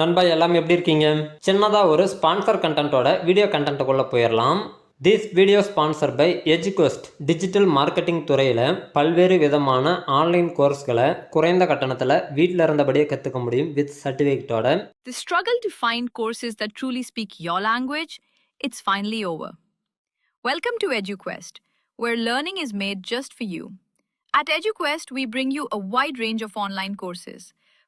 நண்பா எல்லாம் எப்படி இருக்கீங்க சின்னதாக ஒரு ஸ்பான்சர் கண்டென்ட்டோட வீடியோ கண்டென்ட்டுக்குள்ளே போயிடலாம் this video sponsor by எஜுகோஸ்ட் digital marketing துறையில் பல்வேறு விதமான ஆன்லைன் கோர்ஸ்களை குறைந்த கட்டணத்தில் வீட்டில் இருந்தபடியே கற்றுக்க முடியும் with சர்டிஃபிகேட்டோட The struggle to find courses that truly speak your language, it's finally over. Welcome to EduQuest, where learning is made just for you. At EduQuest, we bring you a wide range of online courses,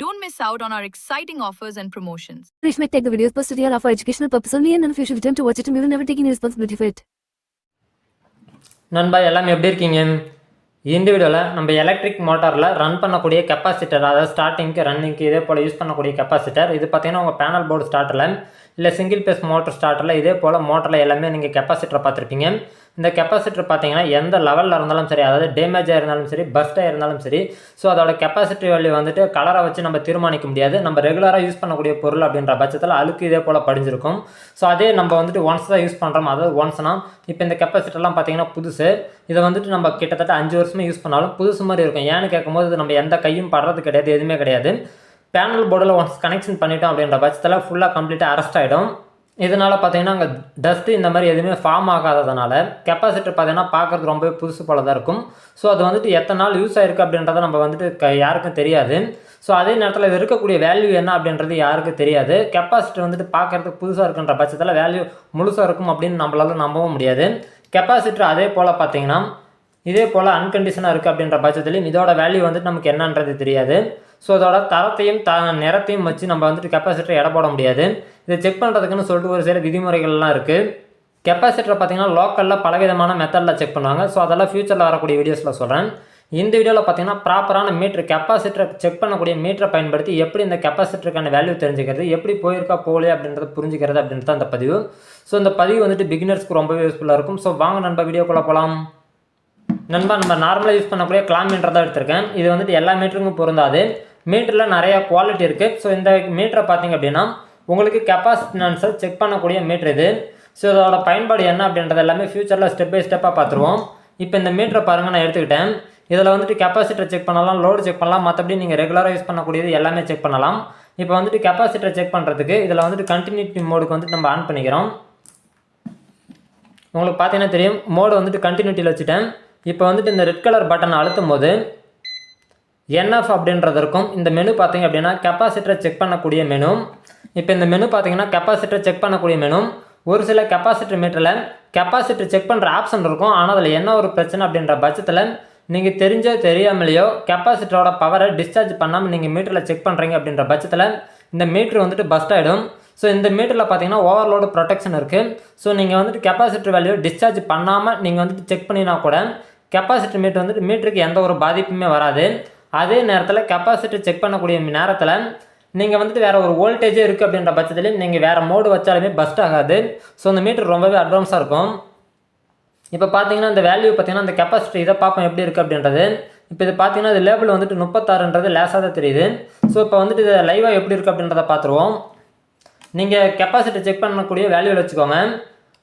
don't miss out on our exciting offers and promotions. Rich might take the videos posted here are for educational purpose only and of you should attempt to watch it and we will never take any responsibility for it. நண்பா எல்லாம் எப்படி இருக்கீங்க இந்த வீடியோவில் நம்ம electric மோட்டாரில் run பண்ணக்கூடிய capacitor அதாவது ஸ்டார்டிங்க்கு ரன்னிங்க்கு இதே போல் யூஸ் பண்ணக்கூடிய கெப்பாசிட்டர் இது பார்த்தீங்கன்னா உங்கள் பேனல் போர்டு ஸ்டார்டரில் இல்லை சிங்கிள் பேஸ் மோட்டர் ஸ்டார்டரில் இதே போல் மோட்டரில் எல்லாமே நீங்கள் கெப்பாசிட்டரை பார்த்துருப்பீங்க. இந்த கெப்பாசிட்டர் பார்த்தீங்கன்னா எந்த லெவலில் இருந்தாலும் சரி அதாவது டேமேஜாக இருந்தாலும் சரி பஸ்ட்டாக இருந்தாலும் சரி ஸோ அதோட கெப்பாசிட்டி வேல்யூ வந்துட்டு கலரை வச்சு நம்ம தீர்மானிக்க முடியாது. நம்ம ரெகுலராக யூஸ் பண்ணக்கூடிய பொருள் அப்படின்ற பட்சத்தில் அழுக்கு இதே போல் படிஞ்சிருக்கும். ஸோ அதே நம்ம வந்துட்டு ஒன்ஸ் தான் யூஸ் பண்ணுறோம் அதாவது ஒன்ஸ்னா இப்போ இந்த கெப்பாசிட்டர்லாம் பார்த்தீங்கன்னா புதுசு. இதை வந்துட்டு நம்ம கிட்டத்தட்ட அஞ்சு வருஷமே யூஸ் பண்ணாலும் புதுசு மாதிரி இருக்கும். ஏன்னு கேட்கும்போது இது நம்ம எந்த கையும் படுறது கிடையாது எதுவுமே கிடையாது. பேனல் போர்டில் ஒன்ஸ் கனெக்ஷன் பண்ணிட்டோம் அப்படின்ற பட்சத்தில் ஃபுல்லாக கம்ப்ளீட்டாக அரெஸ்ட் ஆகிடும் இதனால் பார்த்தீங்கன்னா அங்கே டஸ்ட்டு இந்த மாதிரி எதுவுமே ஃபார்ம் ஆகாததுனால கெப்பாசிட்டர் பார்த்தீங்கன்னா பார்க்குறது ரொம்பவே புதுசு போல தான் இருக்கும். ஸோ அது வந்துட்டு எத்தனை நாள் யூஸ் ஆயிருக்கு அப்படின்றத நம்ம வந்துட்டு க யாருக்கும் தெரியாது. ஸோ அதே நேரத்தில் இது இருக்கக்கூடிய வேல்யூ என்ன அப்படின்றது யாருக்கும் தெரியாது. கெப்பாசிட்டர் வந்துட்டு பார்க்குறதுக்கு புதுசாக இருக்குன்ற பட்சத்தில் வேல்யூ முழுசாக இருக்கும் அப்படின்னு நம்மளால நம்பவும் முடியாது. கெப்பாசிட்டர் அதே போல் பார்த்தீங்கன்னா இதே போல் அன்கண்டிஷனாக இருக்குது அப்படின்ற பட்சத்துலையும் இதோட வேல்யூ வந்துட்டு நமக்கு என்னன்றது தெரியாது. ஸோ அதோட தரத்தையும் த நிறத்தையும் வச்சு நம்ம வந்துட்டு கெப்பாசிட்டர் எடை போட முடியாது. இதை செக் பண்ணுறதுக்குன்னு சொல்லிட்டு ஒரு சில விதிமுறைகள்லாம் இருக்குது கெப்பாசிட்டரை பார்த்தீங்கன்னா லோக்கலில் பலவிதமான மெத்தடில் செக் பண்ணுவாங்க. ஸோ அதெல்லாம் ஃப்யூச்சரில் வரக்கூடிய வீடியோஸில் சொல்கிறேன் இந்த வீடியோவில் பார்த்தீங்கன்னா ப்ராப்பரான மீட்ரு கெப்பாசிட்டரை செக் பண்ணக்கூடிய மீட்டரை பயன்படுத்தி எப்படி இந்த கெப்பாசிட்டருக்கான வேல்யூ தெரிஞ்சுக்கிறது எப்படி போயிருக்கா போகலையே அப்படின்றத புரிஞ்சுக்கிறது அப்படின்றது அந்த பதிவு. ஸோ இந்த பதிவு வந்துட்டு பிகினர்ஸ்க்கு ரொம்பவே யூஸ்ஃபுல்லாக இருக்கும். ஸோ வாங்க நண்பா வீடியோக்குள்ளே போகலாம் நண்பா நம்ம நார்மலாக யூஸ் பண்ணக்கூடிய கிளாம் மீட்டர் தான் எடுத்திருக்கேன். இது வந்துட்டு எல்லா மீட்டருக்கும் பொருந்தாது. மீட்டரில் நிறையா குவாலிட்டி இருக்குது ஸோ இந்த மீட்டரை பார்த்திங்க அப்படின்னா உங்களுக்கு கெப்பாசிட்டன்ஸை செக் பண்ணக்கூடிய மீட்ரு இது. ஸோ இதோட பயன்பாடு என்ன அப்படின்றது எல்லாமே ஃப்யூச்சரில் ஸ்டெப் பை ஸ்டெப்பாக பார்த்துருவோம். இப்போ இந்த மீட்டரை பாருங்கள் நான் எடுத்துக்கிட்டேன். இதில் வந்துட்டு கெப்பாசிட்டர் செக் பண்ணலாம் லோடு செக் பண்ணலாம். மற்றபடி நீங்கள் ரெகுலராக யூஸ் பண்ணக்கூடியது எல்லாமே செக் பண்ணலாம். இப்போ வந்துட்டு கெப்பாசிட்டர் செக் பண்ணுறதுக்கு இதில் வந்துட்டு கண்டினியூட்டி மோடுக்கு வந்துட்டு நம்ம ஆன் பண்ணிக்கிறோம். உங்களுக்கு பார்த்தீங்கன்னா தெரியும் மோடு வந்துட்டு கண்டினியூட்டியில் வச்சுட்டேன். இப்போ வந்துட்டு இந்த ரெட் கலர் பட்டனை அழுத்தும் போது என்எஃப் அப்படின்றது இருக்கும் இந்த மெனு பார்த்தீங்க அப்படின்னா கெப்பாசிட்டரை செக் பண்ணக்கூடிய மெனு இப்போ இந்த மெனு பார்த்தீங்கன்னா கெப்பாசிட்டரை செக் பண்ணக்கூடிய மெனு ஒரு சில கெப்பாசிட்டர் மீட்டரில் கெப்பாசிட்டர் செக் பண்ணுற ஆப்ஷன் இருக்கும். ஆனால் அதில் என்ன ஒரு பிரச்சனை அப்படின்ற பட்சத்தில் நீங்கள் தெரிஞ்சோ தெரியாமலையோ கெப்பாசிட்டரோட பவரை டிஸ்சார்ஜ் பண்ணாமல் நீங்கள் மீட்டரில் செக் பண்ணுறீங்க அப்படின்ற பட்சத்தில் இந்த மீட்ரு வந்துட்டு பஸ்ட் ஆகிடும் ஸோ இந்த மீட்டரில் பார்த்தீங்கன்னா ஓவர்லோடு ப்ரொடெக்ஷன் இருக்குது ஸோ நீங்கள் வந்துட்டு கெப்பாசிட்டர் வேல்யூ டிஸ்சார்ஜ் பண்ணாமல் நீங்கள் வந்துட்டு செக் பண்ணினா கூட கெப்பாசிட்டர் மீட்டர் வந்துட்டு மீட்டருக்கு எந்த ஒரு பாதிப்புமே வராது. அதே நேரத்தில் கெப்பாசிட்டி செக் பண்ணக்கூடிய நேரத்தில் நீங்கள் வந்துட்டு வேறு ஒரு வோல்டேஜே இருக்குது அப்படின்ற பட்சத்துலேயும் நீங்கள் வேறு மோடு வச்சாலுமே பஸ்ட் ஆகாது. ஸோ இந்த மீட்டர் ரொம்பவே அட்வான்ஸாக இருக்கும். இப்போ பார்த்தீங்கன்னா இந்த வேல்யூ பார்த்தீங்கன்னா அந்த கெப்பாசிட்டி இதை பார்ப்போம் எப்படி இருக்குது அப்படின்றது. இப்போ இது பார்த்தீங்கன்னா இது லேபிள் வந்துட்டு முப்பத்தாறுன்றது லேசாக தான் தெரியுது. ஸோ இப்போ வந்துட்டு இது லைவாக எப்படி இருக்குது அப்படின்றத பார்த்துருவோம் நீங்கள் கெப்பாசிட்டி செக் பண்ணக்கூடிய வேல்யூவில் வச்சுக்கோங்க.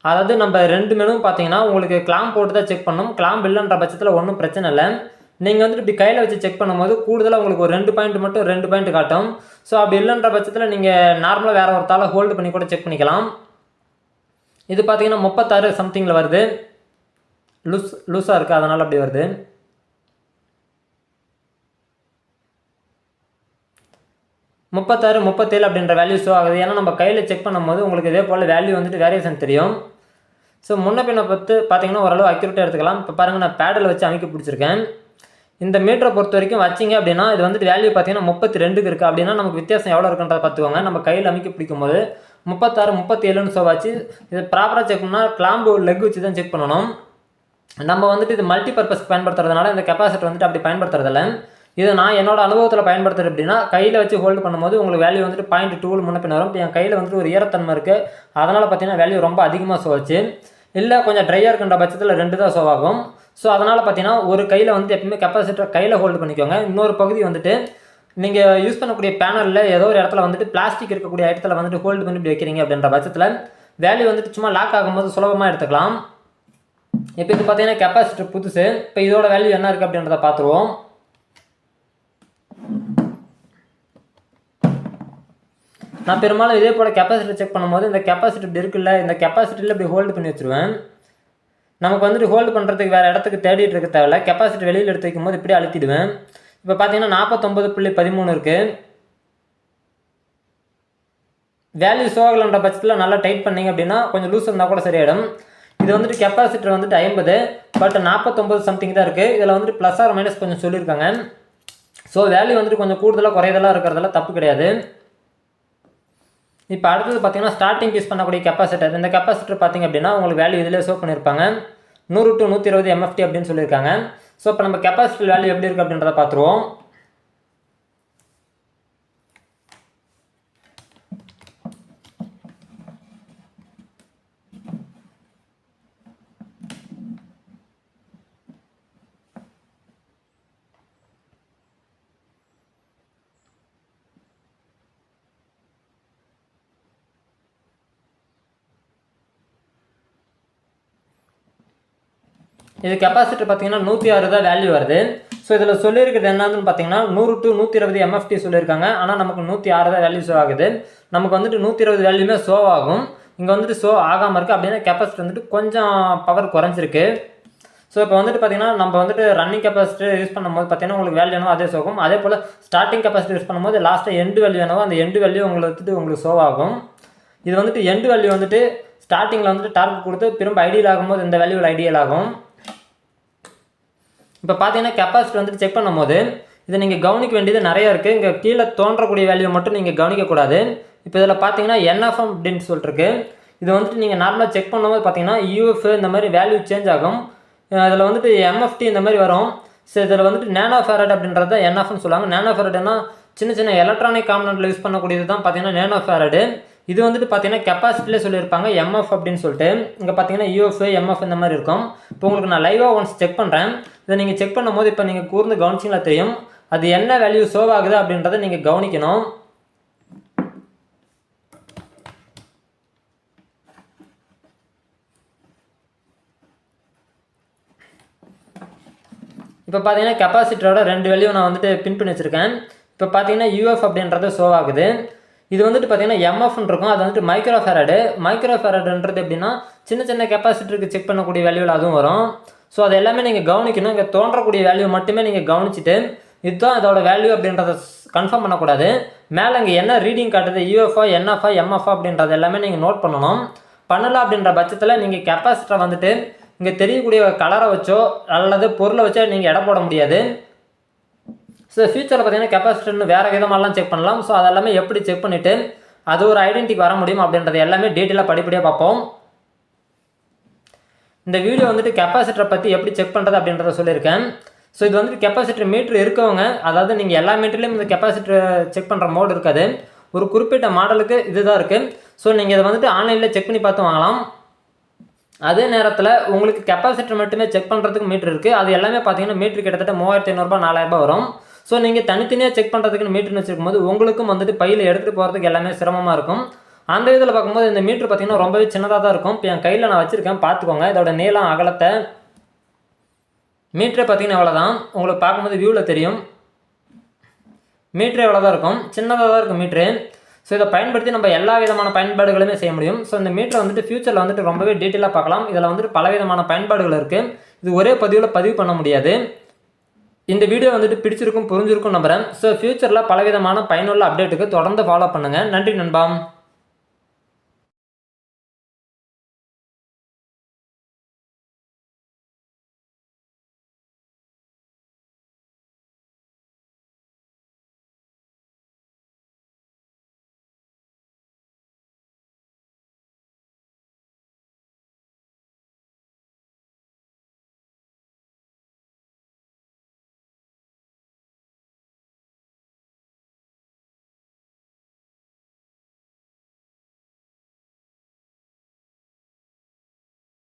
அதாவது நம்ம ரெண்டு மெனு பார்த்தீங்கன்னா உங்களுக்கு கிளாம் போட்டு தான் செக் பண்ணணும் கிளாம் இல்லைன்ற பட்சத்தில் ஒன்றும் பிரச்சனை இல்லை. நீங்கள் வந்துட்டு இப்படி கையில் வச்சு செக் பண்ணும்போது கூடுதலாக உங்களுக்கு ஒரு ரெண்டு பாயிண்ட் மட்டும் ரெண்டு பாயிண்ட் காட்டும். ஸோ அப்படி இல்லைன்ற பட்சத்தில் நீங்கள் நார்மலாக வேறு ஒரு தாளை ஹோல்டு பண்ணி கூட செக் பண்ணிக்கலாம். இது பார்த்தீங்கன்னா முப்பத்தாறு சம்திங்கில் வருது. லூஸ் லூஸாக இருக்குது அதனால் அப்படி வருது. முப்பத்தாறு முப்பத்தேழு அப்படின்ற வேல்யூ ஷோ ஆகுது. ஏன்னா நம்ம கையில் செக் பண்ணும்போது உங்களுக்கு இதே போல் வேல்யூ வந்துட்டு வேரியேஷன் தெரியும். ஸோ முன்ன பின்ன பார்த்து பார்த்தீங்கன்னா ஓரளவு அக்யூரேட்டாக எடுத்துக்கலாம். இப்போ பாருங்கள் நான் பேடில் வச்சு அமைக்க பிடிச்சிருக்கேன். இந்த மீட்டரை பொறுத்த வரைக்கும் வச்சிங்க அப்படின்னா இது வந்துட்டு வேல்யூ பார்த்தீங்கன்னா முப்பத்தி ரெண்டுக்கு இருக்குது அப்படின்னா நமக்கு வித்தியாசம் எவ்வளோ இருக்குன்றதை பார்த்துக்கோங்க. நம்ம கையில் அமைக்க பிடிக்கும் போது முப்பத்தாறு முப்பத்தேழுன்னு ஸோ வச்சு இது ப்ராப்பராக செக் பண்ணால் கிளாம்பு லெக் வச்சு தான் செக் பண்ணணும். நம்ம வந்துட்டு இது மல்டி பர்பஸ்க்கு பயன்படுத்துறதுனால இந்த கெப்பாசிட்டர் வந்துட்டு அப்படி பயன்படுத்துறதில்ல. இதை நான் என்னோட அனுபவத்தில் பயன்படுத்துறது அப்படின்னா கையில் வச்சு ஹோல்டு பண்ணும்போது உங்களுக்கு வேல்யூ வந்துட்டு பாயிண்ட் டூவில் முன்ன பின்ன வரும். என் கையில் வந்துட்டு ஒரு ஈரத்தன்மை இருக்குது அதனால் பார்த்தீங்கன்னா வேல்யூ ரொம்ப அதிகமாக ஷோச்சு இல்லை கொஞ்சம் ட்ரையாக இருக்கின்ற பட்சத்தில் ரெண்டு தான் ஷோ ஆகும். ஸோ அதனால் பார்த்தீங்கன்னா ஒரு கையில் வந்து எப்பவுமே கெப்பாசிட்டர் கையில் ஹோல்டு பண்ணிக்கோங்க. இன்னொரு பகுதி வந்துட்டு நீங்கள் யூஸ் பண்ணக்கூடிய பேனலில் ஏதோ ஒரு இடத்துல வந்துட்டு பிளாஸ்டிக் இருக்கக்கூடிய இடத்துல வந்துட்டு ஹோல்டு பண்ணி இப்படி வைக்கிறீங்க அப்படின்ற பட்சத்தில் வேல்யூ வந்துட்டு சும்மா லாக் ஆகும்போது சுலபமாக எடுத்துக்கலாம். இப்போ இது பார்த்தீங்கன்னா கெப்பாசிட்டர் புதுசு. இப்போ இதோட வேல்யூ என்ன இருக்குது அப்படின்றத பார்த்துருவோம். நான் பெரும்பாலும் இதே போல் கெப்பாசிட்டி செக் பண்ணும்போது இந்த கெப்பாசிட்டி இப்படி இருக்குல்ல இந்த கெப்பாசிட்டியில் இப்படி ஹோல்டு பண்ணி வச்சுருவேன். நமக்கு வந்துட்டு ஹோல்டு பண்ணுறதுக்கு வேறு இடத்துக்கு தேடிட்டு இருக்க தேவையில்ல. கெப்பாசிட்டி வெளியில் எடுத்து வைக்கும்போது இப்படி அழுத்திடுவேன். இப்போ பார்த்தீங்கன்னா நாற்பத்தொம்பது புள்ளி பதிமூணு இருக்குது வேல்யூ சோகலன்ற பட்சத்தில் நல்லா டைட் பண்ணீங்க அப்படின்னா கொஞ்சம் லூஸ் இருந்தால் கூட சரியாயிடும். இது வந்துட்டு கெப்பாசிட்டர் வந்துட்டு ஐம்பது பட் நாற்பத்தொம்பது சம்திங் தான் இருக்குது இதில் வந்துட்டு ப்ளஸ் ஆர் மைனஸ் கொஞ்சம் சொல்லியிருக்காங்க. ஸோ வேல்யூ வந்துட்டு கொஞ்சம் கூடுதலாக குறையதெல்லாம் இருக்கிறதெல்லாம் தப்பு கிடையாது. இப்போ அடுத்தது பார்த்தீங்கன்னா ஸ்டார்டிங் யூஸ் பண்ணக்கூடிய கெப்பாசிட்டர் இந்த கெப்பாசிட்டர் பார்த்தீங்க அப்படின்னா உங்களுக்கு வேல்யூ இதிலே ஷோ பண்ணியிருப்பாங்க நூறு டு நூற்றி இருபது எம்எஃப்டி அப்படின்னு சொல்லியிருக்காங்க. ஸோ இப்போ நம்ம கெப்பாசிட்டி வேல்யூ எப்படி இருக்குது அப்படின்றத பார்த்துருவோம். இது கெப்பாசிட்டர் பார்த்தீங்கன்னா நூற்றி ஆறு தான் வேல்யூ வருது. ஸோ இதில் சொல்லியிருக்கிறது என்னதுன்னு பார்த்தீங்கன்னா நூறு டு நூற்றி இருபது எம்எஃப்டி சொல்லியிருக்காங்க. ஆனால் நமக்கு நூற்றி ஆறு தான் வேல்யூ ஷோ ஆகுது. நமக்கு வந்துட்டு நூற்றி இருபது வேல்யூமே ஷோ ஆகும். இங்கே வந்துட்டு ஷோ ஆகாமல் இருக்குது அப்படின்னா கெப்பாசிட்டி வந்துட்டு கொஞ்சம் பவர் குறைஞ்சிருக்கு. ஸோ இப்போ வந்துட்டு பார்த்தீங்கன்னா நம்ம வந்துட்டு ரன்னிங் கெப்பாசிட்டி யூஸ் பண்ணும்போது பார்த்தீங்கன்னா உங்களுக்கு வேல்யூ என்னவோ அதே சோகும் அதே போல் ஸ்டார்டிங் கெப்பாசிட்டி யூஸ் பண்ணும்போது லாஸ்ட்டாக எண்டு வேல்யூ என்னவோ அந்த எண்டு வேல்யூ உங்களுக்கு வந்துட்டு உங்களுக்கு ஷோ ஆகும். இது வந்துட்டு எண்டு வேல்யூ வந்துட்டு ஸ்டார்டிங்கில் வந்துட்டு டார்கெட் கொடுத்து திரும்ப ஐடியல் ஆகும்போது இந்த வேல்யூவில் ஐடியல் ஆகும். இப்போ பார்த்தீங்கன்னா கெப்பாசிட்டி வந்துட்டு செக் பண்ணும்போது இதை நீங்கள் கவனிக்க வேண்டியது நிறைய இருக்குது இங்கே கீழே தோன்றக்கூடிய வேல்யூ மட்டும் நீங்கள் கவனிக்கக்கூடாது. இப்போ இதில் பார்த்தீங்கன்னா என்எஃப்எம் அப்படின்னு சொல்லிட்டுருக்கு இது வந்துட்டு நீங்கள் நார்மலாக செக் பண்ணும்போது பார்த்தீங்கன்னா யூஎஃப் இந்த மாதிரி வேல்யூ சேஞ்ச் ஆகும். அதில் வந்துட்டு எம்எஃப்டி இந்த மாதிரி வரும். ஸோ இதில் வந்துட்டு நேனோ ஃபேரட் அப்படின்றது தான் என்எஃப்னு சொல்லுவாங்க. நேனோ ஃபேரட்னா சின்ன சின்ன எலக்ட்ரானிக் காம்பனண்ட்டில் யூஸ் பண்ணக்கூடியது தான் பார்த்தீங்கன்னா நேனோ ஃபேரடு இது வந்துட்டு பார்த்தீங்கன்னா கெப்பாசிட்டிலே சொல்லியிருப்பாங்க எம்எஃப் அப்படின்னு சொல்லிட்டு. இங்கே பார்த்தீங்கன்னா யூஎஃப் எம்எஃப் இந்த மாதிரி இருக்கும். இப்போ உங்களுக்கு நான் லைவாக ஒன்ஸ் செக் பண்ணுறேன் இதை நீங்கள் செக் பண்ணும்போது இப்போ நீங்கள் கூர்ந்து கவனிச்சிங்களா தெரியும். அது என்ன வேல்யூ ஷோவ் ஆகுது அப்படின்றத நீங்கள் கவனிக்கணும். இப்போ பார்த்தீங்கன்னா கெப்பாசிட்டரோட ரெண்டு வேல்யூ நான் வந்துட்டு பின் பண்ணி வச்சுருக்கேன். இப்போ பார்த்தீங்கன்னா யூஎஃப் அப்படின்றது ஷோ ஆகுது. இது வந்துட்டு பார்த்தீங்கன்னா எம்எஃப்னு இருக்கும். அது வந்துட்டு மைக்ரோ ஃபேரடு மைக்ரோ ஃபேரடுன்றது எப்படின்னா சின்ன சின்ன கெப்பாசிட்டருக்கு செக் பண்ணக்கூடிய வேல்யூவில் அதுவும் வரும். ஸோ அது எல்லாமே நீங்கள் கவனிக்கணும். இங்கே தோன்றக்கூடிய வேல்யூ மட்டுமே நீங்கள் கவனிச்சுட்டு இதுதான் இதோட வேல்யூ அப்படின்றத கன்ஃபார்ம் பண்ணக்கூடாது. மேலே இங்கே என்ன ரீடிங் காட்டுது? யூஎஃப்ஓ என்எஃப்ஓ எம்எஃப்ஓ அப்படின்றது எல்லாமே நீங்கள் நோட் பண்ணணும். பண்ணலாம் அப்படின்ற பட்சத்தில் நீங்கள் கெப்பாசிட்டரை வந்துட்டு இங்கே தெரியக்கூடிய கலரை வச்சோ அல்லது பொருளை வச்சோ நீங்கள் எடை போட முடியாது. ஸோ ஃபியூச்சரில் பார்த்தீங்கன்னா கெப்பாசிட்டர்னு வேறு விதமாலாம் செக் பண்ணலாம். ஸோ அதெல்லாமே எப்படி செக் பண்ணிவிட்டு அது ஒரு ஐடென்டிட்டி வர முடியும் அப்படின்றது எல்லாமே டீட்டெயிலாக படிப்படியாக பார்ப்போம். இந்த வீடியோ வந்துட்டு கெப்பாசிட்டரை பற்றி எப்படி செக் பண்ணுறது அப்படின்றத சொல்லியிருக்கேன். ஸோ இது வந்துட்டு கெப்பாசிட்டர் மீட்ரு இருக்கவங்க அதாவது நீங்கள் எல்லா மீட்டர்லேயும் இந்த கெப்பாசிட்டர் செக் பண்ணுற மோடு இருக்காது. ஒரு குறிப்பிட்ட மாடலுக்கு இதுதான் இருக்குது ஸோ நீங்கள் இதை வந்துட்டு ஆன்லைனில் செக் பண்ணி பார்த்து வாங்கலாம். அதே நேரத்தில் உங்களுக்கு கெப்பாசிட்டர் மட்டுமே செக் பண்ணுறதுக்கு மீட்ரு இருக்குது அது எல்லாமே பார்த்தீங்கன்னா மீட்ரு கிட்டத்தட்ட மூவாயிரத்தி ஐநூறுபா நாலாயிரரூபா வரும். ஸோ நீங்கள் தனித்தனியாக செக் பண்ணுறதுக்குன்னு மீட்ருன்னு வச்சுருக்கும் போது உங்களுக்கும் வந்துட்டு பையில் எடுத்துகிட்டு போகிறதுக்கு எல்லாமே சிரமமாக இருக்கும். அந்த இதில் பார்க்கும்போது இந்த மீட்ரு பார்த்தீங்கன்னா ரொம்பவே சின்னதாக தான் இருக்கும். இப்போ என் கையில் நான் வச்சுருக்கேன். பார்த்துக்கோங்க. இதோட நீளம் அகலத்தை. மீட்ரே பார்த்தீங்கன்னா எவ்வளோதான் உங்களுக்கு பார்க்கும்போது வியூவில் தெரியும். மீட்ரு எவ்வளோ தான் இருக்கும். சின்னதாக தான் இருக்கும் மீட்ரு. ஸோ இதை பயன்படுத்தி நம்ம எல்லா விதமான பயன்பாடுகளுமே செய்ய முடியும். ஸோ இந்த மீட்டரை வந்துட்டு ஃபியூச்சரில் வந்துட்டு ரொம்பவே டீட்டெயிலாக பார்க்கலாம். இதில் வந்துட்டு பல விதமான பயன்பாடுகள் இருக்குது இது ஒரே பதிவில் பதிவு பண்ண முடியாது. இந்த வீடியோ வந்துட்டு பிடிச்சிருக்கும் புரிஞ்சிருக்கும் நம்புகிறேன் ஸோ ஃபியூச்சரில் பலவிதமான பயனுள்ள அப்டேட்டுக்கு தொடர்ந்து ஃபாலோ பண்ணுங்கள் நன்றி நண்பா.